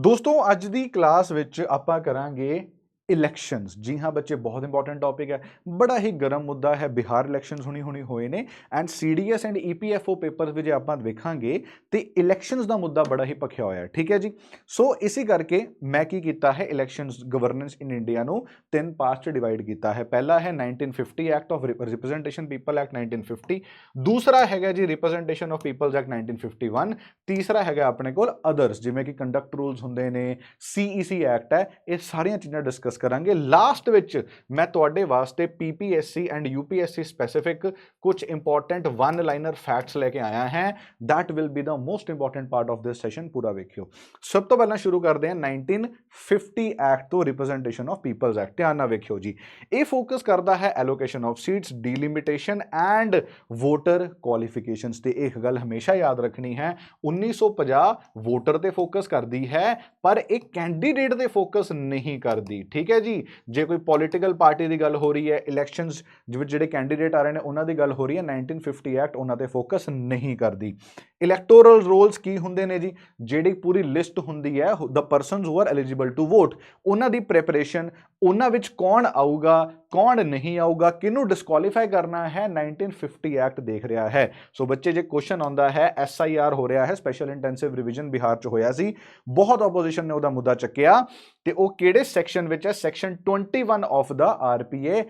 ਦੋਸਤੋ ਅੱਜ ਦੀ ਕਲਾਸ ਵਿੱਚ ਆਪਾਂ ਕਰਾਂਗੇ ਇਲੈਕਸ਼ਨਸ ਜੀ ਹਾਂ ਬੱਚੇ, ਬਹੁਤ ਇੰਪੋਰਟੈਂਟ ਟੌਪਿਕ ਹੈ। ਬੜਾ ਹੀ ਗਰਮ ਮੁੱਦਾ ਹੈ, ਬਿਹਾਰ ਇਲੈਕਸ਼ਨਸ ਹੁਣੀ ਹੁਣੀ ਹੋਏ ਨੇ and CDS and EPFO papers ਵਿੱਚ ਆਪਾਂ ਵੇਖਾਂਗੇ ਤੇ ਇਲੈਕਸ਼ਨਸ ਦਾ ਮੁੱਦਾ ਬੜਾ ਹੀ ਭਖਿਆ ਹੋਇਆ ਹੈ। ਠੀਕ ਹੈ ਜੀ? ਸੋ ਇਸੇ ਕਰਕੇ ਮੈਂ ਕੀ ਕੀਤਾ ਹੈ ਇਲੈਕਸ਼ਨਸ ਗਵਰਨੈਂਸ ਇਨ ਇੰਡੀਆ ਨੂੰ ਤਿੰਨ ਪਾਰਟਸ ਚ ਡਿਵਾਈਡ ਕੀਤਾ ਹੈ। ਪਹਿਲਾ ਹੈ 1950 act of representation people act 1950 ਦੂਸਰਾ ਹੈਗਾ ਜੀ ਰਿਪਰੈਜ਼ੈਂਟੇਸ਼ਨ ਆਫ ਪੀਪਲਸ ਐਕਟ 1951 ਤੀਸਰਾ ਹੈਗਾ ਆਪਣੇ ਕੋਲ ਅਦਰਸ ਜਿਵੇਂ ਕਿ ਕੰਡਕਟ ਰੂਲਸ ਹੁੰਦੇ ਨੇ ਸੀਈਸੀ ਐਕਟ ਹੈ, ਇਹ ਸਾਰੀਆਂ ਚੀਜ਼ਾਂ ਡਿਸਕਸ ਕਰਾਂਗੇ। ਲਾਸਟ ਵਿੱਚ ਮੈਂ ਤੁਹਾਡੇ ਵਾਸਤੇ ਪੀਪੀਐਸਸੀ ਐਂਡ ਯੂਪੀਐਸਸੀ ਸਪੈਸੀਫਿਕ ਕੁਝ ਇੰਪੋਰਟੈਂਟ ਵਨ ਲਾਈਨਰ ਫੈਕਟਸ ਲੈ ਕੇ ਆਇਆ ਹੈ। That will be the most important part of this session ਪੂਰਾ ਵੇਖਿਓ। ਸਭ ਤੋਂ ਪਹਿਲਾਂ ਸ਼ੁਰੂ ਕਰਦੇ ਹਾਂ 1950 ਐਕਟ ਤੋਂ ਰਿਪਰੈਜ਼ੈਂਟੇਸ਼ਨ ਆਫ ਪੀਪਲਸ ਐਕਟ ਧਿਆਨ ਨਾਲ ਵੇਖਿਓ ਜੀ। ਇਹ ਫੋਕਸ ਕਰਦਾ ਹੈ allocation of seats delimitation and voter qualifications ਤੇ। ਇੱਕ ਗੱਲ ਹਮੇਸ਼ਾ ਯਾਦ ਰੱਖਣੀ ਹੈ। 1950 ਵੋਟਰ ਤੇ ਫੋਕਸ ਕਰਦੀ ਹੈ, ਪਰ ਇਹ ਕੈਂਡੀਡੇਟ ਤੇ ਫੋਕਸ ਨਹੀਂ ਕਰਦੀ। ਠੀਕ ਠੀਕ ਹੈ ਜੀ? ਜੇ ਕੋਈ ਪੋਲੀਟੀਕਲ ਪਾਰਟੀ ਦੀ ਗੱਲ ਹੋ ਰਹੀ ਹੈ ਇਲੈਕਸ਼ਨਸ ਵਿੱਚ ਜਿਹੜੇ ਕੈਂਡੀਡੇਟ ਆ ਰਹੇ ਨੇ, ਉਹਨਾਂ ਦੀ ਗੱਲ ਹੋ ਰਹੀ ਹੈ। 1950 ਐਕਟ ਉਹਨਾਂ ਤੇ ਫੋਕਸ ਨਹੀਂ ਕਰਦੀ। ਇਲੈਕਟੋਰਲ ਰੋਲਸ ਕੀ ਹੁੰਦੇ ਨੇ ਜੀ? ਜਿਹੜੀ ਪੂਰੀ ਲਿਸਟ ਹੁੰਦੀ ਹੈ the persons who are eligible to vote ਉਹਨਾਂ ਦੀ ਪ੍ਰੈਪਰੇਸ਼ਨ ਉਹਨਾਂ ਵਿੱਚ ਕੌਣ ਆਊਗਾ, ਕੌਣ ਨਹੀਂ ਆਊਗਾ, ਕਿਹਨੂੰ ਡਿਸਕੁਆਲੀਫਾਈ ਕਰਨਾ ਹੈ 1950 ਐਕਟ ਦੇਖ ਰਿਹਾ ਹੈ। ਸੋ ਬੱਚੇ, ਜੇ ਕੁਐਸਚਨ ਆਉਂਦਾ ਹੈ ਐਸਆਈਆਰ ਹੋ ਰਿਹਾ ਹੈ ਸਪੈਸ਼ਲ ਇੰਟੈਂਸਿਵ ਰਿਵੀਜ਼ਨ ਬਿਹਾਰ ਚ ਹੋਇਆ ਸੀ। ਬਹੁਤ ਆਪੋਜੀਸ਼ਨ ਨੇ ਉਹਦਾ ਮੁੱਦਾ ਚੱਕਿਆ। ਤੇ ਉਹ ਕਿਹੜੇ ਸੈਕਸ਼ਨ ਵਿੱਚ ਹੈ? ਸੈਕਸ਼ਨ 21 ਆਫ ਦਾ ਆਰਪੀਏ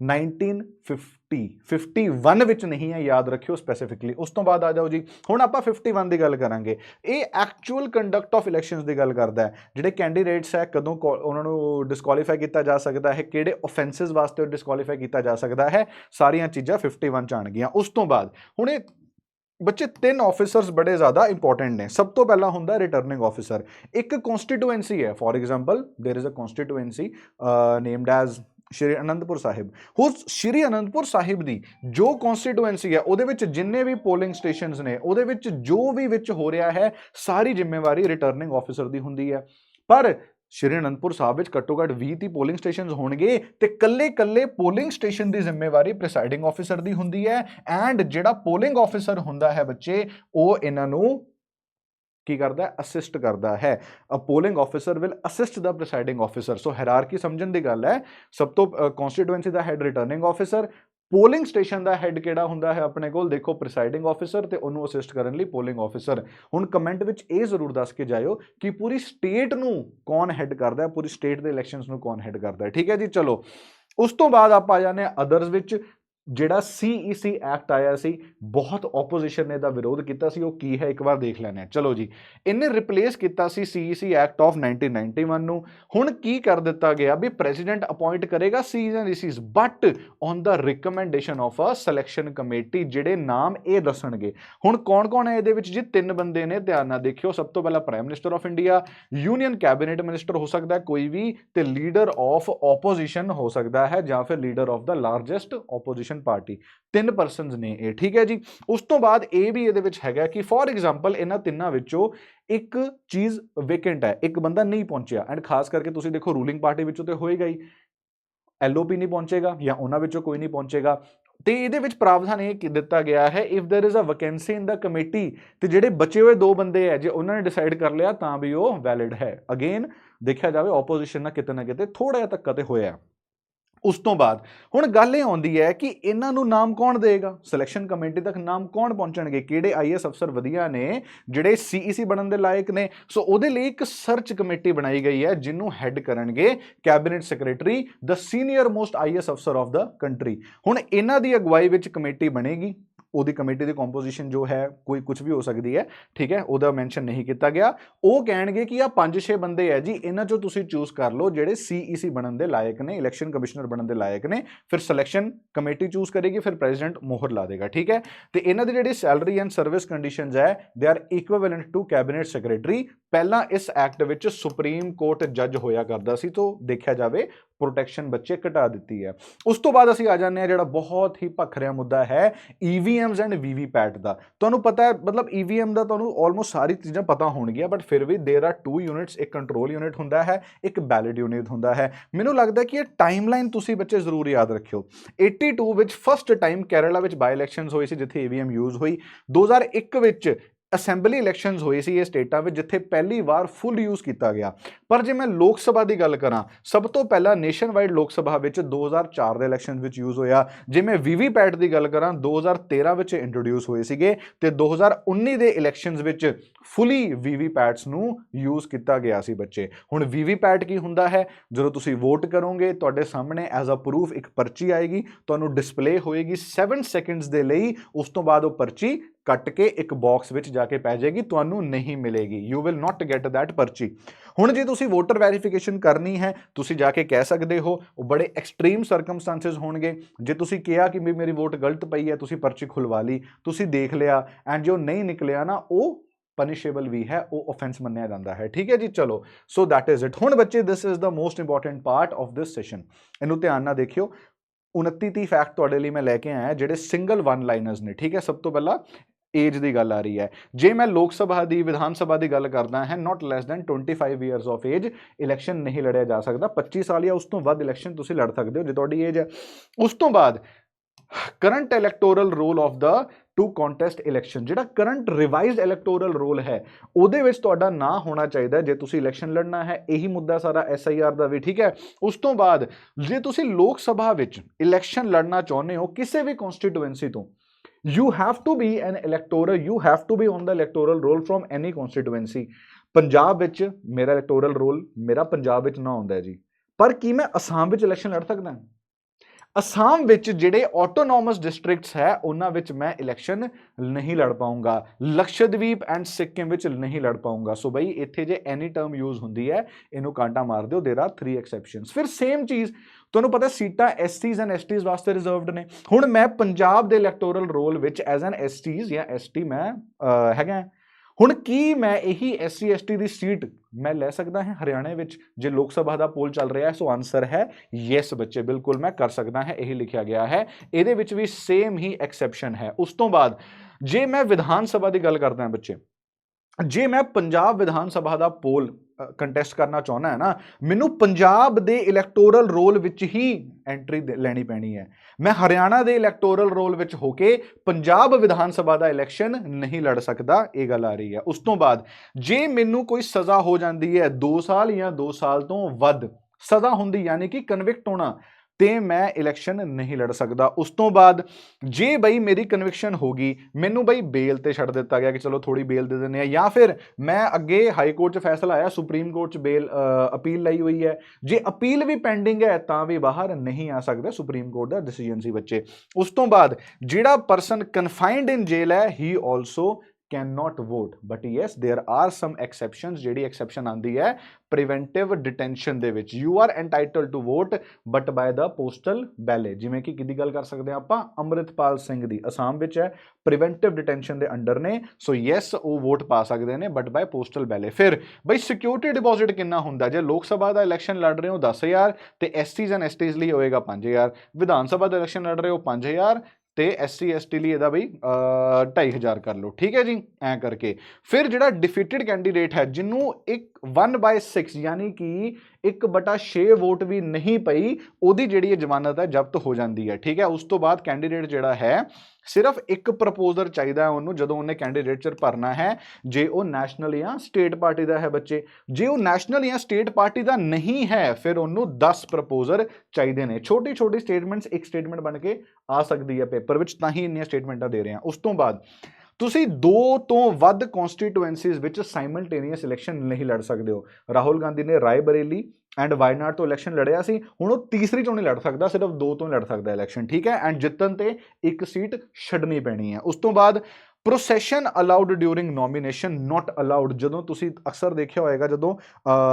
1950 51 ਵਿੱਚ ਨਹੀਂ ਹੈ ਯਾਦ ਰੱਖਿਓ ਸਪੈਸੀਫਿਕਲੀ ਉਸ ਤੋਂ ਬਾਅਦ ਆ ਜਾਓ ਜੀ ਹੁਣ ਆਪਾਂ 51 ਦੀ ਗੱਲ ਕਰਾਂਗੇ ਇਹ ਐਕਚੁਅਲ ਕੰਡਕਟ ਆਫ ਇਲੈਕਸ਼ਨਸ ਦੀ ਗੱਲ ਕਰਦਾ ਹੈ ਜਿਹੜੇ ਕੈਂਡੀਡੇਟਸ ਹੈ ਕਦੋਂ ਕੋ- ਉਹਨਾਂ ਨੂੰ ਡਿਸਕੁਆਲੀਫਾਈ ਕੀਤਾ ਜਾ ਸਕਦਾ ਹੈ ਕਿਹੜੇ ਆਫੈਂਸਸ ਵਾਸਤੇ ਡਿਸਕੁਆਲੀਫਾਈ ਕੀਤਾ ਜਾ ਸਕਦਾ ਹੈ ਸਾਰੀਆਂ ਚੀਜ਼ਾਂ 51 ਚ ਆਣਗੀਆਂ ਉਸ ਤੋਂ ਬਾਅਦ ਹੁਣ ਇਹ ਬੱਚੇ ਤਿੰਨ ਆਫੀਸਰਸ ਬੜੇ ਜ਼ਿਆਦਾ ਇੰਪੋਰਟੈਂਟ ਨੇ ਸਭ ਤੋਂ ਪਹਿਲਾਂ ਹੁੰਦਾ ਰਿਟਰਨਿੰਗ ਆਫੀਸਰ ਇੱਕ ਕਨਸਟੀਟੂਐਂਸੀ ਹੈ for example there is a constituency named as Shri Anandpur Sahib. ਹੋਰ ਸ਼੍ਰੀ ਅਨੰਦਪੁਰ ਸਾਹਿਬ ਦੀ ਜੋ ਕਨਸਟੀਟੂਐਂਸੀ ਹੈ, ਉਹਦੇ ਵਿੱਚ ਜਿੰਨੇ ਵੀ ਪੋਲਿੰਗ ਸਟੇਸ਼ਨਸ ਨੇ, ਉਹਦੇ ਵਿੱਚ ਜੋ ਵੀ ਵਿੱਚ ਹੋ ਰਿਹਾ ਹੈ, ਸਾਰੀ ਜ਼ਿੰਮੇਵਾਰੀ ਰਿਟਰਨਿੰਗ ਆਫੀਸਰ ਦੀ ਹੁੰਦੀ ਹੈ। ਪਰ ਸ਼੍ਰੀ ਅਨੰਦਪੁਰ ਸਾਹਿਬ ਵਿੱਚ ਘੱਟੋ ਘੱਟ 20 ਤੀ ਪੋਲਿੰਗ ਸਟੇਸ਼ਨਸ ਹੋਣਗੇ ਤੇ ਕੱਲੇ ਕੱਲੇ ਪੋਲਿੰਗ ਸਟੇਸ਼ਨ ਦੀ ਜ਼ਿੰਮੇਵਾਰੀ ਪ੍ਰੀਸਾਈਡਿੰਗ ਆਫੀਸਰ ਦੀ ਹੁੰਦੀ ਹੈ। ਐਂਡ ਜਿਹੜਾ ਪੋਲਿੰਗ ਆਫੀਸਰ ਹੁੰਦਾ ਹੈ ਬੱਚੇ, ਉਹ ਇਹਨਾਂ ਨੂੰ ਕੀ ਕਰਦਾ ਅਸਿਸਟ ਕਰਦਾ ਹੈ। A polling officer will assist the presiding officer so hierarchy ਸਮਝਣ ਦੀ ਗੱਲ ਹੈ, ਸਭ ਤੋਂ ਕਨਸਟੀਟੂਐਂਸੀ ਦਾ head returning officer polling station ਦਾ ਹੈੱਡ ਕਿਹੜਾ ਹੁੰਦਾ ਹੈ ਆਪਣੇ ਕੋਲ? ਦੇਖੋ ਪ੍ਰੀਸਾਈਡਿੰਗ ਆਫੀਸਰ ਤੇ ਉਹਨੂੰ ਅਸਿਸਟ ਕਰਨ ਲਈ ਪੋਲਿੰਗ ਆਫੀਸਰ ਹੁਣ ਕਮੈਂਟ ਵਿੱਚ ਇਹ ਜ਼ਰੂਰ ਦੱਸ ਕੇ ਜਾਇਓ ਕਿ ਪੂਰੀ ਸਟੇਟ ਨੂੰ ਕੌਣ ਹੈੱਡ ਕਰਦਾ ਹੈ? ਪੂਰੀ ਸਟੇਟ ਦੇ ਇਲੈਕਸ਼ਨਸ ਨੂੰ ਕੌਣ ਹੈੱਡ ਕਰਦਾ ਹੈ? ਠੀਕ ਹੈ ਜੀ, ਚਲੋ। ਉਸ ਤੋਂ ਬਾਅਦ ਆਪਾਂ ਆ ਜਾਂਦੇ ਹਾਂ ਅਦਰਸ ਵਿੱਚ। ਜਿਹੜਾ ਸੀਈਸੀ ਐਕਟ ਆਇਆ ਸੀ, ਬਹੁਤ ਆਪੋਜੀਸ਼ਨ ਨੇ ਇਹਦਾ ਵਿਰੋਧ ਕੀਤਾ ਸੀ, ਉਹ ਕੀ ਹੈ, ਇੱਕ ਵਾਰ ਦੇਖ ਲੈਂਦੇ ਹਾਂ। ਚਲੋ ਜੀ, ਇਹਨੇ ਰਿਪਲੇਸ ਕੀਤਾ ਸੀ ਸੀਈਸੀ ਐਕਟ ਆਫ 1991 ਨੂੰ। ਹੁਣ ਕੀ ਕਰ ਦਿੱਤਾ ਗਿਆ ਵੀ ਪ੍ਰੈਜ਼ੀਡੈਂਟ ਅਪਾਇੰਟ ਕਰੇਗਾ Cs and ECs but on the recommendation of a selection committee ਜਿਹੜੇ ਨਾਮ ਇਹ ਦੱਸਣਗੇ। ਹੁਣ ਕੌਣ-ਕੌਣ ਹੈ ਇਹਦੇ ਵਿੱਚ? ਜੀ, ਤਿੰਨ ਬੰਦੇ ਨੇ, ਧਿਆਨ ਨਾਲ ਦੇਖਿਓ, ਸਭ ਤੋਂ ਪਹਿਲਾਂ prime minister of India union cabinet minister ਹੋ ਸਕਦਾ ਕੋਈ ਵੀ, ਤੇ ਲੀਡਰ ਆਫ ਆਪੋਜੀਸ਼ਨ ਹੋ ਸਕਦਾ ਹੈ, ਜਾਂ ਫਿਰ leader of the largest opposition party ਤਿੰਨ ਪਰਸਨਸ ਨੇ ਇਹ ਠੀਕ ਹੈ ਜੀ ਉਸ ਤੋਂ ਬਾਅਦ ਇਹ ਵੀ ਇਹਦੇ ਵਿੱਚ ਹੈਗਾ ਕਿ ਫੋਰ ਐਗਜ਼ਾਮਪਲ ਇਹਨਾਂ ਤਿੰਨਾਂ ਵਿੱਚੋਂ ਇੱਕ ਚੀਜ਼ ਵੇਕੈਂਟ ਹੈ ਇੱਕ ਬੰਦਾ ਨਹੀਂ ਪਹੁੰਚਿਆ ਐਂਡ ਖਾਸ ਕਰਕੇ ਤੁਸੀਂ ਦੇਖੋ ਰੂਲਿੰਗ ਪਾਰਟੀ ਵਿੱਚੋਂ ਤੇ ਹੋਏਗਾ ਹੀ ਐਲਓਪੀ ਨਹੀਂ ਪਹੁੰਚੇਗਾ ਜਾਂ ਉਹਨਾਂ ਵਿੱਚੋਂ ਕੋਈ ਨਹੀਂ ਪਹੁੰਚੇਗਾ ਤੇ ਇਹਦੇ ਵਿੱਚ ਪ੍ਰਾਵਧਾਨ ਇਹ ਕੀ ਦਿੱਤਾ ਗਿਆ ਹੈ if there is a vacancy in the committee ਤੇ ਜਿਹੜੇ ਬਚੇ ਹੋਏ ਦੋ ਬੰਦੇ ਹੈ ਜੇ ਉਹਨਾਂ ਨੇ ਡਿਸਾਈਡ ਕਰ ਲਿਆ ਤਾਂ ਵੀ ਉਹ ਵੈਲਿਡ ਹੈ ਅਗੇਨ ਦੇਖਿਆ ਜਾਵੇ ਆਪੋਜੀਸ਼ਨ ਨਾਲ ਕਿਤੇ ਨਾ ਕਿਤੇ ਥੋੜਾ ਜਿਹਾ ਧੱਕਾ ਤੇ ਹੋਇਆ ਉਸ ਤੋਂ ਬਾਅਦ। ਹੁਣ ਗੱਲ ਇਹ ਆਉਂਦੀ ਹੈ ਕਿ ਇਹਨਾਂ ਨੂੰ ਨਾਮ ਕੌਣ ਦੇਗਾ ਸਿਲੈਕਸ਼ਨ ਕਮੇਟੀ ਤੱਕ ਨਾਮ ਕੌਣ ਪਹੁੰਚਣਗੇ? ਕਿਹੜੇ ਆਈਐਸ ਅਫਸਰ ਵਧੀਆ ਨੇ, ਜਿਹੜੇ ਸੀਈਸੀ ਬਣਨ ਦੇ ਲਾਇਕ ਨੇ? ਸੋ ਉਹਦੇ ਲਈ ਇੱਕ ਸਰਚ ਕਮੇਟੀ ਬਣਾਈ ਗਈ ਹੈ, ਜਿਹਨੂੰ ਹੈੱਡ ਕਰਨਗੇ cabinet secretary the senior most IAS ਅਫਸਰ ਆਫ ਦਾ ਕੰਟਰੀ ਹੁਣ ਇਹਨਾਂ ਦੀ ਅਗਵਾਈ ਵਿੱਚ ਕਮੇਟੀ ਬਣੇਗੀ। ਉਹਦੀ ਕਮੇਟੀ ਦੀ ਕੰਪੋਜੀਸ਼ਨ ਜੋ ਹੈ, ਕੋਈ ਕੁਝ ਵੀ ਹੋ ਸਕਦੀ ਹੈ, ਠੀਕ ਹੈ, ਉਹਦਾ ਮੈਂਸ਼ਨ ਨਹੀਂ ਕੀਤਾ ਗਿਆ। ਉਹ ਕਹਿਣਗੇ ਕਿ ਆ 5-6 ਬੰਦੇ ਹੈ ਜੀ, ਇਹਨਾਂ ਚੋਂ ਤੁਸੀਂ ਚੂਜ਼ ਕਰ ਲਓ, ਜਿਹੜੇ ਸੀਈਸੀ ਬਣਨ ਦੇ ਲਾਇਕ ਨੇ ਇਲੈਕਸ਼ਨ ਕਮਿਸ਼ਨਰ ਬਣਨ ਦੇ ਲਾਇਕ ਨੇ, ਫਿਰ ਸਿਲੈਕਸ਼ਨ ਕਮੇਟੀ ਚੂਜ਼ ਕਰੇਗੀ, ਫਿਰ ਪ੍ਰੈਜ਼ੀਡੈਂਟ ਮੋਹਰ ਲਾ ਦੇਗਾ, ਠੀਕ ਹੈ। ਤੇ ਇਹਨਾਂ ਦੀ ਜਿਹੜੀ ਸੈਲਰੀ ਐਂਡ ਸਰਵਿਸ ਕੰਡੀਸ਼ਨਸ ਹੈ they are equivalent to cabinet secretary ਪਹਿਲਾਂ ਇਸ ਐਕਟ ਵਿੱਚ ਸੁਪਰੀਮ ਕੋਰਟ ਜੱਜ ਹੋਇਆ ਕਰਦਾ ਸੀ, ਤੋਂ ਦੇਖਿਆ ਜਾਵੇ ਪ੍ਰੋਟੈਕਸ਼ਨ ਬੱਚੇ ਘਟਾ ਦਿੱਤੀ ਹੈ ਉਸ ਤੋਂ ਬਾਅਦ ਅਸੀਂ ਆ ਜਾਂਦੇ ਹਾਂ ਜਿਹੜਾ ਬਹੁਤ ਹੀ ਭਖਰਿਆ ਮੁੱਦਾ ਹੈ ਈਵੀਐਮਸ ਐਂਡ ਵੀਵੀਪੈਟ ਦਾ ਤੁਹਾਨੂੰ ਪਤਾ ਹੈ ਮਤਲਬ ਈਵੀਐਮ ਦਾ ਤੁਹਾਨੂੰ ਆਲਮੋਸਟ ਸਾਰੀ ਚੀਜ਼ਾਂ ਪਤਾ ਹੋਣਗੀਆਂ ਬਟ ਫਿਰ ਵੀ देयर ਆਰ ਟੂ ਯੂਨਿਟਸ ਇੱਕ ਕੰਟਰੋਲ ਯੂਨਿਟ ਹੁੰਦਾ ਹੈ ਇੱਕ ਬੈਲਿਡ ਯੂਨਿਟ ਹੁੰਦਾ ਹੈ ਮੈਨੂੰ ਲੱਗਦਾ ਕਿ ਇਹ ਟਾਈਮਲਾਈਨ ਤੁਸੀਂ ਬੱਚੇ ਜ਼ਰੂਰ ਯਾਦ ਰੱਖਿਓ 82 ਵਿੱਚ ਫਸਟ ਟਾਈਮ ਕੇਰਲਾ ਵਿੱਚ ਬਾਈ ਇਲੈਕਸ਼ਨਸ ਹੋਈ ਸੀ ਜਿੱਥੇ ਈਵੀਐਮ ਯੂਜ਼ ਹੋਈ 2001 ਵਿੱਚ ਅਸੈਂਬਲੀ ਇਲੈਕਸ਼ਨਸ ਹੋਏ ਸੀ ਇਹ ਸਟੇਟਾਂ ਵਿੱਚ, ਜਿੱਥੇ ਪਹਿਲੀ ਵਾਰ ਫੁੱਲ ਯੂਜ਼ ਕੀਤਾ ਗਿਆ। ਪਰ ਜੇ ਮੈਂ ਲੋਕ ਸਭਾ ਦੀ ਗੱਲ ਕਰਾਂ, ਸਭ ਤੋਂ ਪਹਿਲਾਂ ਨੇਸ਼ਨ ਵਾਈਡ ਲੋਕ ਸਭਾ ਵਿੱਚ 2004 ਦੇ ਇਲੈਕਸ਼ਨ ਵਿੱਚ ਯੂਜ਼ ਹੋਇਆ। ਜੇ ਮੈਂ ਵੀਵੀਪੈਟ ਦੀ ਗੱਲ ਕਰਾਂ 2013 ਵਿੱਚ ਇੰਟਰੋਡਿਊਸ ਹੋਏ ਸੀਗੇ ਤੇ 2019 ਦੇ ਇਲੈਕਸ਼ਨਸ ਵਿੱਚ ਫੁੱਲੀ ਵੀਵੀਪੈਟਸ ਨੂੰ ਯੂਜ਼ ਕੀਤਾ ਗਿਆ ਸੀ ਬੱਚੇ। ਹੁਣ ਵੀਵੀਪੈਟ ਕੀ ਹੁੰਦਾ ਹੈ? ਜਦੋਂ ਤੁਸੀਂ ਵੋਟ ਕਰੋਗੇ, ਤੁਹਾਡੇ ਸਾਹਮਣੇ ਐਜ਼ ਅ ਪ੍ਰੂਫ ਇੱਕ ਪਰਚੀ ਆਏਗੀ, ਤੁਹਾਨੂੰ ਡਿਸਪਲੇ ਹੋਏਗੀ। 7 ਸੈਕਿੰਡਸ ਦੇ ਲਈ ਉਸ ਤੋਂ ਬਾਅਦ ਉਹ ਪਰਚੀ ਕੱਟ ਕੇ ਇੱਕ ਬਾਕਸ ਵਿੱਚ ਜਾ ਕੇ ਪੈ ਜਾਏਗੀ, ਤੁਹਾਨੂੰ ਨਹੀਂ ਮਿਲੇਗੀ। You will not get that ਪਰਚੀ। ਹੁਣ ਜੇ ਤੁਸੀਂ ਵੋਟਰ ਵੈਰੀਫਿਕੇਸ਼ਨ ਕਰਨੀ ਹੈ, ਤੁਸੀਂ ਜਾ ਕੇ ਕਹਿ ਸਕਦੇ ਹੋ, ਉਹ ਬੜੇ ਐਕਸਟ੍ਰੀਮ ਸਰਕਮਸਟੈਂਸਸ ਹੋਣਗੇ। ਜੇ ਤੁਸੀਂ ਕਿਹਾ ਕਿ ਵੀ ਮੇਰੀ ਵੋਟ ਗਲਤ ਪਈ ਹੈ, ਤੁਸੀਂ ਪਰਚੀ ਖੁਲਵਾ ਲਈ, ਤੁਸੀਂ ਦੇਖ ਲਿਆ ਐਂਡ ਜੋ ਨਹੀਂ ਨਿਕਲਿਆ ਨਾ, ਉਹ ਪਨਿਸ਼ੇਬਲ ਵੀ ਹੈ, ਉਹ ਆਫੈਂਸ ਮੰਨਿਆ ਜਾਂਦਾ ਹੈ। ਠੀਕ ਹੈ ਜੀ, ਚਲੋ। ਸੋ that ਇਜ਼ ਇਟ ਹੁਣ ਬੱਚੇ this is the most important part of this session ਇਹਨੂੰ ਧਿਆਨ ਨਾਲ ਦੇਖਿਓ। 29 30 ਫੈਕਟ ਤੁਹਾਡੇ ਲਈ ਮੈਂ ਲੈ ਕੇ ਆਇਆ, ਜਿਹੜੇ ਸਿੰਗਲ ਵਨ ਲਾਈਨਰਸ ਨੇ। ਠੀਕ ਹੈ, ਸਭ ਤੋਂ ਪਹਿਲਾਂ ਏਜ ਦੀ ਗੱਲ ਆ ਰਹੀ ਹੈ। ਜੇ ਮੈਂ ਲੋਕ ਸਭਾ ਦੀ, ਵਿਧਾਨ ਸਭਾ ਦੀ ਗੱਲ ਕਰਦਾ ਹੈ not less than 25 years of age election ਨਹੀਂ ਲੜਿਆ ਜਾ ਸਕਦਾ। 25 ਸਾਲ ਜਾਂ ਉਸ ਤੋਂ ਵੱਧ ਇਲੈਕਸ਼ਨ ਤੁਸੀਂ ਲੜ ਸਕਦੇ ਹੋ ਜੇ ਤੁਹਾਡੀ ਏਜ ਹੈ। ਉਸ ਤੋਂ ਬਾਅਦ current electoral roll of the to contest election ਜਿਹੜਾ ਕਰੰਟ ਰਿਵਾਈਜ਼ਡ ਇਲੈਕਟੋਰਲ ਰੋਲ ਹੈ, ਉਹਦੇ ਵਿੱਚ ਤੁਹਾਡਾ ਨਾਂ ਹੋਣਾ ਚਾਹੀਦਾ ਜੇ ਤੁਸੀਂ ਇਲੈਕਸ਼ਨ ਲੜਨਾ ਹੈ, ਇਹੀ ਮੁੱਦਾ ਸਾਰਾ ਐਸਆਈਆਰ ਦਾ ਵੀ, ਠੀਕ ਹੈ? ਉਸ ਤੋਂ ਬਾਅਦ, ਜੇ ਤੁਸੀਂ ਲੋਕ ਸਭਾ ਵਿੱਚ ਇਲੈਕਸ਼ਨ ਲੜਨਾ ਚਾਹੁੰਦੇ ਹੋ, ਕਿਸੇ ਵੀ ਕਨਸਟੀਟੂਐਂਸੀ ਤੋਂ you have to be an electoral you have to be on the electoral roll from any constituency Punjab ਵਿੱਚ ਮੇਰਾ ਇਲੈਕਟੋਰਲ ਰੋਲ ਮੇਰਾ ਪੰਜਾਬ ਵਿੱਚ ਨਾ ਹੁੰਦਾ ਹੈ ਜੀ ਪਰ ਕੀ ਮੈਂ ਅਸਾਮ ਵਿੱਚ ਇਲੈਕਸ਼ਨ ਲੜ ਸਕਦਾ ਹਾਂ ਅਸਾਮ ਵਿੱਚ ਜਿਹੜੇ ਆਟੋਨੋਮਸ ਡਿਸਟ੍ਰਿਕਟਸ ਹੈ ਉਹਨਾਂ ਵਿੱਚ ਮੈਂ ਇਲੈਕਸ਼ਨ ਨਹੀਂ ਲੜ ਪਾਉਂਗਾ ਲਕਸ਼ਦਵੀਪ ਐਂਡ ਸਿੱਕਿਮ ਵਿੱਚ ਨਹੀਂ ਲੜ ਪਾਉਂਗਾ ਸੋ ਬਈ ਇੱਥੇ ਜੇ ਐਨੀ ਟਰਮ ਯੂਜ਼ ਹੁੰਦੀ ਹੈ ਇਹਨੂੰ ਕਾਂਟਾ ਮਾਰ ਦਿਓ देयर ਆਰ 3 ਐਕਸੈਪਸ਼ਨਸ ਫਿਰ ਸੇਮ ਚੀਜ਼ ਤੁਹਾਨੂੰ ਪਤਾ ਸੀਟਾਂ ਐਸਟੀਜ਼ ਐਂਡ ਐਸਟੀਜ਼ ਵਾਸਤੇ ਰਿਜ਼ਰਵਡ ਨੇ। ਹੁਣ ਮੈਂ ਪੰਜਾਬ ਦੇ ਇਲੈਕਟੋਰਲ ਰੋਲ ਵਿੱਚ ਐਜ਼ ਐਨ ਐਸਟੀਜ਼ ਜਾਂ ਐਸਟੀ ਮੈਂ ਹੈਗਾ ਹੁਣ ਕੀ ਮੈਂ ਇਹੀ ਐਸਸੀ, ਐਸਟੀ ਦੀ ਸੀਟ ਮੈਂ ਲੈ ਸਕਦਾ ਹਾਂ ਹਰਿਆਣਾ ਵਿੱਚ? ਜੇ ਲੋਕ ਸਭਾ ਦਾ ਪੋਲ ਚੱਲ ਰਿਹਾ ਹੈ ਸੋ ਆਨਸਰ ਹੈ ਯੈਸ ਬੱਚੇ, ਬਿਲਕੁਲ ਮੈਂ ਕਰ ਸਕਦਾ ਹਾਂ, ਇਹ ਲਿਖਿਆ ਗਿਆ ਹੈ। ਇਹਦੇ ਵਿੱਚ ਵੀ ਸੇਮ ਹੀ ਐਕਸੈਪਸ਼ਨ ਹੈ। ਉਸ ਤੋਂ ਬਾਅਦ ਜੇ ਮੈਂ ਵਿਧਾਨ ਸਭਾ ਦੀ ਗੱਲ ਕਰਦਾ ਹਾਂ ਬੱਚੇ ਜੇ ਮੈਂ ਪੰਜਾਬ ਵਿਧਾਨ ਸਭਾ ਦਾ ਪੋਲ ਕੰਟੈਸਟ ਕਰਨਾ ਚਾਹੁੰਦਾ ਹੈ ਨਾ, ਮੈਨੂੰ ਪੰਜਾਬ ਦੇ ਇਲੈਕਟੋਰਲ ਰੋਲ ਵਿੱਚ ਹੀ ਐਂਟਰੀ ਲੈਣੀ ਪੈਣੀ ਹੈ। ਮੈਂ ਹਰਿਆਣਾ ਦੇ ਇਲੈਕਟੋਰਲ ਰੋਲ ਵਿੱਚ ਹੋ ਕੇ ਪੰਜਾਬ ਵਿਧਾਨ ਸਭਾ ਦਾ ਇਲੈਕਸ਼ਨ ਨਹੀਂ ਲੜ ਸਕਦਾ, ਇਹ ਗੱਲ ਆ ਰਹੀ ਹੈ। ਉਸ ਤੋਂ ਬਾਅਦ, ਜੇ ਮੈਨੂੰ ਕੋਈ ਸਜ਼ਾ ਹੋ ਜਾਂਦੀ ਹੈ 2 ਸਾਲ ਜਾਂ 2 ਸਾਲ ਤੋਂ ਵੱਧ, ਸਜ਼ਾ ਹੁੰਦੀ ਯਾਨੀ ਕਿ ਕਨਵਿਕਟ ਹੋਣਾ ਤੇ ਮੈਂ ਇਲੈਕਸ਼ਨ ਨਹੀਂ ਲੜ ਸਕਦਾ। ਉਸ ਤੋਂ ਬਾਅਦ ਜੇ ਬਈ ਮੇਰੀ ਕਨਵਿਕਸ਼ਨ ਹੋ ਗਈ, ਮੈਨੂੰ ਬਈ ਬੇਲ ਤੇ ਛੱਡ ਦਿੱਤਾ ਗਿਆ ਕਿ ਚਲੋ ਥੋੜੀ ਬੇਲ ਦੇ ਦਿੰਦੇ ਆ, ਜਾਂ ਫਿਰ ਮੈਂ ਅੱਗੇ ਹਾਈ ਕੋਰਟ 'ਚ ਫੈਸਲਾ ਆਇਆ ਸੁਪਰੀਮ ਕੋਰਟ 'ਚ ਬੇਲ ਅਪੀਲ ਲਈ ਹੋਈ ਹੈ। ਜੇ ਅਪੀਲ ਵੀ ਪੈਂਡਿੰਗ ਹੈ, ਤਾਂ ਵੀ ਬਾਹਰ ਨਹੀਂ ਆ ਸਕਦਾ ਸੁਪਰੀਮ ਕੋਰਟ ਦਾ ਡਿਸੀਜਨ ਸੀ ਬੱਚੇ। ਉਸ ਤੋਂ ਬਾਅਦ ਜਿਹੜਾ ਪਰਸਨ ਕਨਫਾਈਨਡ ਇਨ ਜੇਲ ਹੈ he also cannot vote but yes there are some exceptions ਜਿਹੜੀ exception ਆਂਦੀ ਹੈ preventive detention ਦੇ ਵਿੱਚ you are entitled to vote but by the postal ballot ਜਿਵੇਂ ਕਿ ਕਿਦੀ ਗੱਲ ਕਰ ਸਕਦੇ ਆ ਆਪਾਂ ਅਮਰਿਤਪਾਲ ਸਿੰਘ ਦੀ ਅਸਾਮ ਵਿੱਚ ਹੈ preventive detention ਦੇ ਅੰਡਰ ਨੇ ਸੋ yes ਉਹ ਵੋਟ ਪਾ ਸਕਦੇ ਨੇ but by postal ballot ਫਿਰ ਬਈ security deposit ਕਿੰਨਾ ਹੁੰਦਾ ਜੇ ਲੋਕ ਸਭਾ ਦਾ ਇਲੈਕਸ਼ਨ ਲੜ ਰਹੇ ਹੋ 10000 ਤੇ SCs ਐਂਡ STs ਲਈ ਹੋਏਗਾ 5000 ਵਿਧਾਨ ਸਭਾ ਦਾ ਇਲੈਕਸ਼ਨ ਲੜ ਰਹੇ ਹੋ 5000 ਤੇ ਐਸਸੀ ਐਸਟੀ ਲਈ ਇਹਦਾ ਬਈ 2500 ਕਰ ਲਓ। ਠੀਕ ਹੈ ਜੀ? ਐ ਕਰਕੇ। ਫਿਰ ਜਿਹੜਾ ਡਿਫੀਟਡ ਕੈਂਡੀਡੇਟ ਹੈ, ਜਿਹਨੂੰ ਇੱਕ 1/6 ਯਾਨੀ ਕਿ 1/6 ਵੋਟ ਵੀ ਨਹੀਂ ਪਈ, ਉਹਦੀ ਜਿਹੜੀ ਇਹ ਜ਼ਮਾਨਤ ਹੈ ਜ਼ਬਤ ਹੋ ਜਾਂਦੀ ਹੈ, ਠੀਕ ਹੈ? ਉਸ ਤੋਂ ਬਾਅਦ ਕੈਂਡੀਡੇਟ ਜਿਹੜਾ ਹੈ, ਸਿਰਫ ਇੱਕ ਪ੍ਰਪੋਜ਼ਰ ਚਾਹੀਦਾ ਹੈ ਉਹਨੂੰ, ਜਦੋਂ ਉਹਨੇ ਕੈਂਡੀਡੇਟਚਰ ਭਰਨਾ ਹੈ, ਜੇ ਉਹ ਨੈਸ਼ਨਲ ਜਾਂ ਸਟੇਟ ਪਾਰਟੀ ਦਾ ਹੈ ਬੱਚੇ। ਜੇ ਉਹ ਨੈਸ਼ਨਲ ਜਾਂ ਸਟੇਟ ਪਾਰਟੀ ਦਾ ਨਹੀਂ ਹੈ, ਫਿਰ ਉਹਨੂੰ 10 ਪ੍ਰਪੋਜ਼ਰ ਚਾਹੀਦੇ ਨੇ। ਛੋਟੀ ਛੋਟੀ ਸਟੇਟਮੈਂਟਸ ਇੱਕ ਸਟੇਟਮੈਂਟ ਬਣ ਕੇ ਆ ਸਕਦੀ ਹੈ ਪੇਪਰ ਵਿੱਚ, ਤਾਂ ਹੀ ਇੰਨੀਆਂ ਸਟੇਟਮੈਂਟਾਂ ਦੇ ਰਹੇ ਹਾਂ। ਉਸ ਤੋਂ ਬਾਅਦ ਤੁਸੀਂ ਦੋ ਤੋਂ ਵੱਧ ਕਨਸਟੀਟੂਐਂਸੀਜ਼ ਵਿੱਚ ਸਾਈਮਲਟੇਨੀਅਸ ਇਲੈਕਸ਼ਨ ਨਹੀਂ ਲੜ ਸਕਦੇ ਹੋ। ਰਾਹੁਲ ਗਾਂਧੀ ਨੇ ਰਾਏਬਰੇਲੀ ਐਂਡ ਵਾਇਨਾਡ ਤੋਂ ਇਲੈਕਸ਼ਨ ਲੜਿਆ ਸੀ। ਹੁਣ ਉਹ ਤੀਸਰੀ ਚੋਂ ਨਹੀਂ ਲੜ ਸਕਦਾ, ਸਿਰਫ ਦੋ ਤੋਂ ਲੜ ਸਕਦਾ ਇਲੈਕਸ਼ਨ ਠੀਕ ਹੈ? ਐਂਡ ਜਿੱਤਣ ਤੇ ਇੱਕ ਸੀਟ ਛੱਡਣੀ ਪੈਣੀ ਹੈ। ਉਸ ਤੋਂ ਬਾਅਦ procession allowed during nomination not allowed ਜਦੋਂ ਤੁਸੀਂ ਅਕਸਰ ਦੇਖਿਆ ਹੋਏਗਾ, ਜਦੋਂ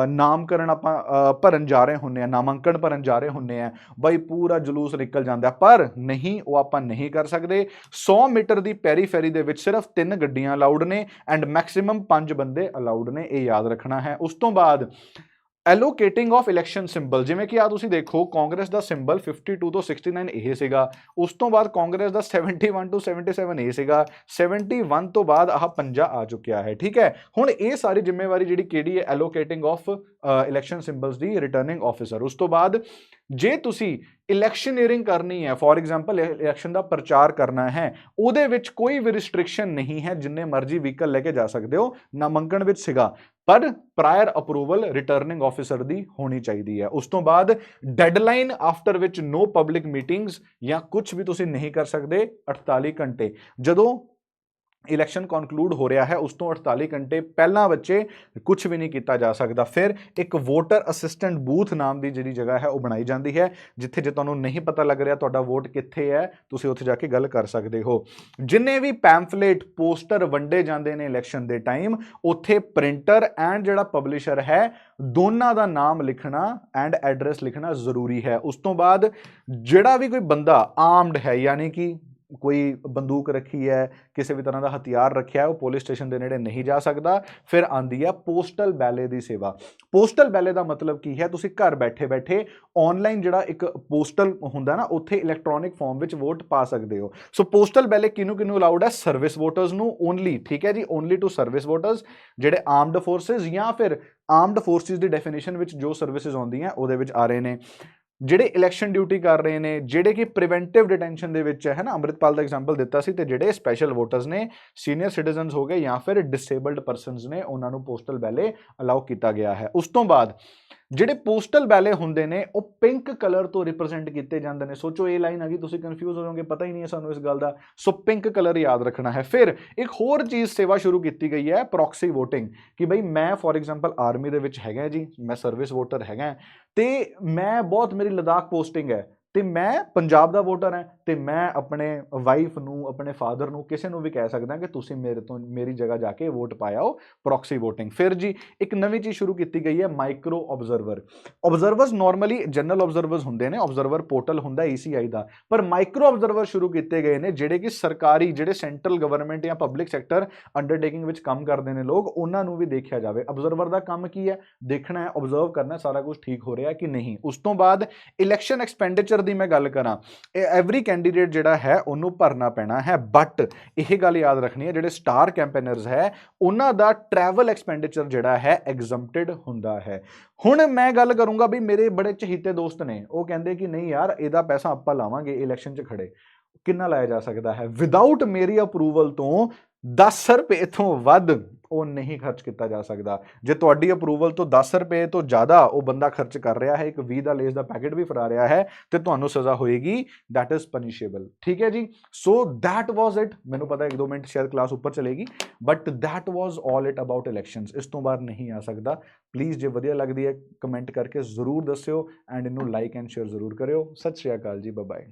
ਨਾਮਕਰਨ ਆਪਾਂ ਭਰਨ ਜਾ ਰਹੇ ਹੁੰਨੇ ਆ ਨਾਮਾਂਕਣ ਭਰਨ ਜਾ ਰਹੇ ਹੁੰਨੇ ਆ ਬਾਈ ਪੂਰਾ ਜਲੂਸ ਨਿਕਲ ਜਾਂਦਾ, ਪਰ ਨਹੀਂ, ਉਹ ਆਪਾਂ ਨਹੀਂ ਕਰ ਸਕਦੇ। 100 ਮੀਟਰ ਦੀ ਪੈਰੀਫੈਰੀ ਦੇ ਵਿੱਚ ਸਿਰਫ ਤਿੰਨ ਗੱਡੀਆਂ ਅਲਾਉਡ ਨੇ ਐਂਡ ਮੈਕਸਿਮਮ ਪੰਜ ਬੰਦੇ ਅਲਾਉਡ ਨੇ, ਇਹ ਯਾਦ ਰੱਖਣਾ ਹੈ। ਉਸ ਤੋਂ ਬਾਅਦ ਐਲੋਕੇਟਿੰਗ ਆਫ ਇਲੈਕਸ਼ਨ ਸਿੰਬਲ ਜਿਵੇਂ ਕਿ ਆ ਤੁਸੀਂ ਦੇਖੋ, ਕਾਂਗਰਸ ਦਾ ਸਿੰਬਲ 52 ਤੋਂ 69 ਇਹ ਸੀਗਾ, ਉਸ ਤੋਂ ਬਾਅਦ ਕਾਂਗਰਸ ਦਾ 71 ਤੋਂ 77 ਇਹ ਸੀਗਾ 71 ਤੋਂ ਬਾਅਦ ਆਹ ਪੰਜਾ ਆ ਚੁੱਕਿਆ ਹੈ, ਠੀਕ ਹੈ? ਹੁਣ ਇਹ ਸਾਰੀ ਜ਼ਿੰਮੇਵਾਰੀ ਜਿਹੜੀ ਕਿਹੜੀ ਹੈ? ਐਲੋਕੇਟਿੰਗ ਆਫ ਇਲੈਕਸ਼ਨ ਸਿੰਬਲਸ ਦੀ ਰਿਟਰਨਿੰਗ ਆਫੀਸਰ ਉਸ ਤੋਂ ਬਾਅਦ ਜੇ ਤੁਸੀਂ ਇਲੈਕਸ਼ਨੀਅਰਿੰਗ ਕਰਨੀ ਹੈ ਫੋਰ ਐਗਜ਼ਾਮਪਲ ਇਲੈਕਸ਼ਨ ਦਾ ਪ੍ਰਚਾਰ ਕਰਨਾ ਹੈ, ਉਹਦੇ ਵਿੱਚ ਕੋਈ ਵੀ ਰਿਸਟ੍ਰਿਕਸ਼ਨ ਨਹੀਂ ਹੈ, ਜਿੰਨੇ ਮਰਜ਼ੀ ਵਹੀਕਲ ਲੈ ਕੇ ਜਾ ਸਕਦੇ ਹੋ ਨਾਮੰਕਣ ਵਿੱਚ ਸੀਗਾ, ਪਰ ਪ੍ਰਾਇਰ ਅਪਰੂਵਲ ਰਿਟਰਨਿੰਗ ਆਫੀਸਰ ਦੀ ਹੋਣੀ ਚਾਹੀਦੀ ਹੈ। ਉਸ ਤੋਂ ਬਾਅਦ ਡੈਡਲਾਈਨ ਆਫਟਰ ਵਿੱਚ ਨੋ ਪਬਲਿਕ ਮੀਟਿੰਗਸ ਜਾਂ ਕੁਝ ਵੀ ਤੁਸੀਂ ਨਹੀਂ ਕਰ ਸਕਦੇ 48 ਘੰਟੇ। ਜਦੋਂ ਇਲੈਕਸ਼ਨ ਕਨਕਲੂਡ ਹੋ ਰਿਹਾ ਹੈ, ਉਸ ਤੋਂ 48 ਘੰਟੇ ਪਹਿਲਾਂ ਬੱਚੇ ਕੁਝ ਵੀ ਨਹੀਂ ਕੀਤਾ ਜਾ ਸਕਦਾ। ਫਿਰ ਇੱਕ ਵੋਟਰ ਅਸਿਸਟੈਂਟ ਬੂਥ ਨਾਮ ਦੀ ਜਿਹੜੀ ਜਗ੍ਹਾ ਹੈ, ਉਹ ਬਣਾਈ ਜਾਂਦੀ ਹੈ, ਜਿੱਥੇ ਜੇ ਤੁਹਾਨੂੰ ਨਹੀਂ ਪਤਾ ਲੱਗ ਰਿਹਾ ਤੁਹਾਡਾ ਵੋਟ ਕਿੱਥੇ ਹੈ, ਤੁਸੀਂ ਉੱਥੇ ਜਾ ਕੇ ਗੱਲ ਕਰ ਸਕਦੇ ਹੋ। ਜਿੰਨੇ ਵੀ ਪੈਂਫਲੇਟ ਪੋਸਟਰ ਵੰਡੇ ਜਾਂਦੇ ਨੇ ਇਲੈਕਸ਼ਨ ਦੇ ਟਾਈਮ ਉੱਥੇ ਪ੍ਰਿੰਟਰ ਐਂਡ ਜਿਹੜਾ ਪਬਲਿਸ਼ਰ ਹੈ, ਦੋਨਾਂ ਦਾ ਨਾਮ ਲਿਖਣਾ ਐਂਡ ਐਡਰੈਸ ਲਿਖਣਾ ਜ਼ਰੂਰੀ ਹੈ। ਉਸ ਤੋਂ ਬਾਅਦ ਜਿਹੜਾ ਵੀ ਕੋਈ ਬੰਦਾ ਆਰਮਡ ਹੈ, ਯਾਨੀ ਕਿ ਕੋਈ ਬੰਦੂਕ ਰੱਖੀ ਹੈ, ਕਿਸੇ ਵੀ ਤਰ੍ਹਾਂ ਦਾ ਹਥਿਆਰ ਰੱਖਿਆ ਉਹ ਪੁਲਿਸ ਸਟੇਸ਼ਨ ਦੇ ਨੇੜੇ ਨਹੀਂ ਜਾ ਸਕਦਾ। ਫਿਰ ਆਂਦੀ ਹੈ ਪੋਸਟਲ ਬੈਲੇ ਦੀ ਸੇਵਾ। ਪੋਸਟਲ ਬੈਲੇ ਦਾ ਮਤਲਬ ਕੀ ਹੈ? ਤੁਸੀਂ ਘਰ ਬੈਠੇ ਬੈਠੇ ਆਨਲਾਈਨ ਜਿਹੜਾ ਇੱਕ ਪੋਸਟਲ ਹੁੰਦਾ ਨਾ, ਉੱਥੇ ਇਲੈਕਟ੍ਰੋਨਿਕ ਫਾਰਮ ਵਿੱਚ ਵੋਟ ਪਾ ਸਕਦੇ ਹੋ। ਸੋ ਪੋਸਟਲ ਬੈਲੇ ਕਿਹਨੂੰ ਕਿਹਨੂੰ ਅਲਾਉਡ ਹੈ? ਸਰਵਿਸ ਵੋਟਰਸ ਨੂੰ ਓਨਲੀ ਠੀਕ ਹੈ ਜੀ? ਓਨਲੀ ਟੂ ਸਰਵਿਸ ਵੋਟਰਸ ਜਿਹੜੇ ਆਰਮਡ ਫੋਰਸਸ ਜਾਂ ਫਿਰ ਆਰਮਡ ਫੋਰਸਿਸ ਦੀ ਡੈਫੀਨੇਸ਼ਨ ਵਿੱਚ ਜੋ ਸਰਵਿਸਿਜ਼ ਆਉਂਦੀਆਂ, ਉਹਦੇ ਵਿੱਚ ਆ ਰਹੇ ਨੇ। ਜਿਹੜੇ ਇਲੈਕਸ਼ਨ ਡਿਊਟੀ ਕਰ ਰਹੇ ਨੇ, ਜਿਹੜੇ ਕਿ ਪ੍ਰੀਵੈਂਟਿਵ ਡਿਟੈਂਸ਼ਨ ਦੇ ਵਿੱਚ ਹੈ ਨਾ, ਅੰਮ੍ਰਿਤਪਾਲ ਦਾ ਐਗਜ਼ਾਮਪਲ ਦਿੱਤਾ ਸੀ ਤੇ ਜਿਹੜੇ ਸਪੈਸ਼ਲ ਵੋਟਰਸ ਨੇ ਸੀਨੀਅਰ ਸਿਟੀਜ਼ਨਸ ਹੋ ਗਏ ਜਾਂ ਫਿਰ ਡਿਸੇਬਲਡ ਪਰਸਨਸ ਨੇ, ਉਹਨਾਂ ਨੂੰ ਪੋਸਟਲ ਬੈਲੇ ਅਲਾਉ ਕੀਤਾ ਗਿਆ ਹੈ। ਉਸ ਤੋਂ ਬਾਅਦ ਜਿਹੜੇ ਪੋਸਟਲ ਬੈਲੇ ਹੁੰਦੇ ਨੇ, ਉਹ ਪਿੰਕ ਕਲਰ ਤੋਂ ਰਿਪਰੈਜ਼ੈਂਟ ਕੀਤੇ ਜਾਂਦੇ ਨੇ। ਸੋਚੋ, ਇਹ ਲਾਈਨ ਆ ਗਈ, ਤੁਸੀਂ ਕਨਫਿਊਜ਼ ਹੋ ਜਾਓਗੇ, ਪਤਾ ਹੀ ਨਹੀਂ ਹੈ ਸਾਨੂੰ ਇਸ ਗੱਲ ਦਾ। ਸੋ ਪਿੰਕ ਕਲਰ ਯਾਦ ਰੱਖਣਾ ਹੈ। ਫਿਰ ਇੱਕ ਹੋਰ ਚੀਜ਼ ਸੇਵਾ ਸ਼ੁਰੂ ਕੀਤੀ ਗਈ ਹੈ ਪ੍ਰੋਕਸੀ VOTING ਕਿ ਬਈ ਮੈਂ ਫੋਰ ਐਗਜ਼ਾਮਪਲ ਆਰਮੀ ਦੇ ਵਿੱਚ ਹੈਗਾ ਜੀ, ਮੈਂ ਸਰਵਿਸ ਵੋਟਰ ਹੈਗਾ। ਤੇ ਮੈਂ ਬਹੁਤ, ਮੇਰੀ ਲਦਾਖ ਪੋਸਟਿੰਗ ਹੈ। ਤੇ ਮੈਂ ਪੰਜਾਬ ਦਾ ਵੋਟਰ ਹਾਂ ਤੇ ਮੈਂ ਆਪਣੇ ਵਾਈਫ ਨੂੰ, ਆਪਣੇ ਫਾਦਰ ਨੂੰ ਕਿਸੇ ਨੂੰ ਵੀ ਕਹਿ ਸਕਦਾ ਕਿ ਤੁਸੀਂ ਮੇਰੇ ਤੋਂ, ਮੇਰੀ ਜਗ੍ਹਾ ਜਾ ਕੇ ਵੋਟ ਪਾਇਓ ਪ੍ਰੋਕਸੀ VOTING ਫਿਰ ਜੀ, ਇੱਕ ਨਵੀਂ ਚੀਜ਼ ਸ਼ੁਰੂ ਕੀਤੀ ਗਈ ਹੈ micro observer observers normally general observers ਹੁੰਦੇ ਨੇ ਆਬਜ਼ਰਵਰ ਪੋਰਟਲ ਹੁੰਦਾ ECI ਦਾ। ਪਰ ਮਾਈਕਰੋ ਆਬਜ਼ਰਵਰ ਸ਼ੁਰੂ ਕੀਤੇ ਗਏ ਨੇ ਜਿਹੜੇ ਕਿ ਸਰਕਾਰੀ, ਜਿਹੜੇ ਸੈਂਟਰਲ ਗਵਰਨਮੈਂਟ ਜਾਂ ਪਬਲਿਕ ਸੈਕਟਰ ਅੰਡਰਟੇਕਿੰਗ ਵਿੱਚ ਕੰਮ ਕਰਦੇ ਨੇ ਲੋਕ, ਉਹਨਾਂ ਨੂੰ ਵੀ ਦੇਖਿਆ ਜਾਵੇ। ਆਬਜ਼ਰਵਰ ਦਾ ਕੰਮ ਕੀ ਹੈ? ਦੇਖਣਾ ਹੈ ਆਬਜ਼ਰਵ ਕਰਨਾ ਸਾਰਾ ਕੁਝ ਠੀਕ ਹੋ ਰਿਹਾ ਕਿ ਨਹੀਂ। ਉਸ ਤੋਂ ਬਾਅਦ ਇਲੈਕਸ਼ਨ ਐਕਸਪੈਂਡੀਚਰ ਦੀ ਮੈਂ ਗੱਲ ਕਰਾਂ, ਇਹ ਐਵਰੀ ਕੈਂਡੀਡੇਟ ਜਿਹੜਾ ਹੈ ਉਹਨੂੰ ਭਰਨਾ ਪੈਣਾ ਹੈ। ਬਟ ਇਹ ਗੱਲ ਯਾਦ ਰੱਖਣੀ ਹੈ, ਜਿਹੜੇ ਸਟਾਰ ਕੈਂਪੇਨਰਸ ਹੈ, ਉਹਨਾਂ ਦਾ ਟਰੈਵਲ ਐਕਸਪੈਂਡੀਚਰ ਜਿਹੜਾ ਹੈ ਐਗਜ਼ੈਂਪਟਡ ਹੁੰਦਾ ਹੈ। ਹੁਣ ਮੈਂ ਗੱਲ ਕਰੂੰਗਾ ਵੀ ਮੇਰੇ ਬੜੇ ਚਹੀਤੇ ਦੋਸਤ ਨੇ, ਉਹ ਕਹਿੰਦੇ ਕਿ ਨਹੀਂ ਯਾਰ, ਇਹਦਾ ਪੈਸਾ ਆਪਾਂ ਲਾਵਾਂਗੇ ਇਲੈਕਸ਼ਨ 'ਚ ਖੜੇ। ਕਿੰਨਾ ਲਾਇਆ ਜਾ ਸਕਦਾ ਹੈ? ਵਿਦਆਊਟ ਮੇਰੀ ਅਪਰੂਵਲ ਤੋਂ 10 ਰੁਪਏ ਤੋਂ ਵੱਧ ਉਹ ਨਹੀਂ ਖਰਚ ਕੀਤਾ ਜਾ ਸਕਦਾ। ਜੇ ਤੁਹਾਡੀ ਅਪਰੂਵਲ ਤੋਂ 10 ਰੁਪਏ ਤੋਂ ਜ਼ਿਆਦਾ ਉਹ ਬੰਦਾ ਖਰਚ ਕਰ ਰਿਹਾ ਹੈ, ਇੱਕ 20 ਦਾ ਲੇਸ ਦਾ ਪੈਕੇਟ ਵੀ ਫਰਾ ਰਿਹਾ ਹੈ, ਤੇ ਤੁਹਾਨੂੰ ਸਜ਼ਾ ਹੋਏਗੀ। That is punishable. ਠੀਕ ਹੈ ਜੀ? ਸੋ that was ਇਟ ਮੈਨੂੰ ਪਤਾ ਇੱਕ ਦੋ ਮਿੰਟ ਸ਼ਾਇਦ ਕਲਾਸ ਉੱਪਰ ਚਲੇਗੀ। But that was all it about elections. ਇਸ ਤੋਂ ਬਾਅਦ ਨਹੀਂ ਆ ਸਕਦਾ। ਪਲੀਜ਼ ਜੇ ਵਧੀਆ ਲੱਗਦੀ ਹੈ ਕਮੈਂਟ ਕਰਕੇ ਜ਼ਰੂਰ ਦੱਸਿਓ ਐਂਡ ਇਹਨੂੰ ਲਾਈਕ ਐਂਡ ਸ਼ੇਅਰ ਜ਼ਰੂਰ ਕਰਿਓ। ਸਤਿ ਸ਼੍ਰੀ ਅਕਾਲ ਜੀ ਬਾਏ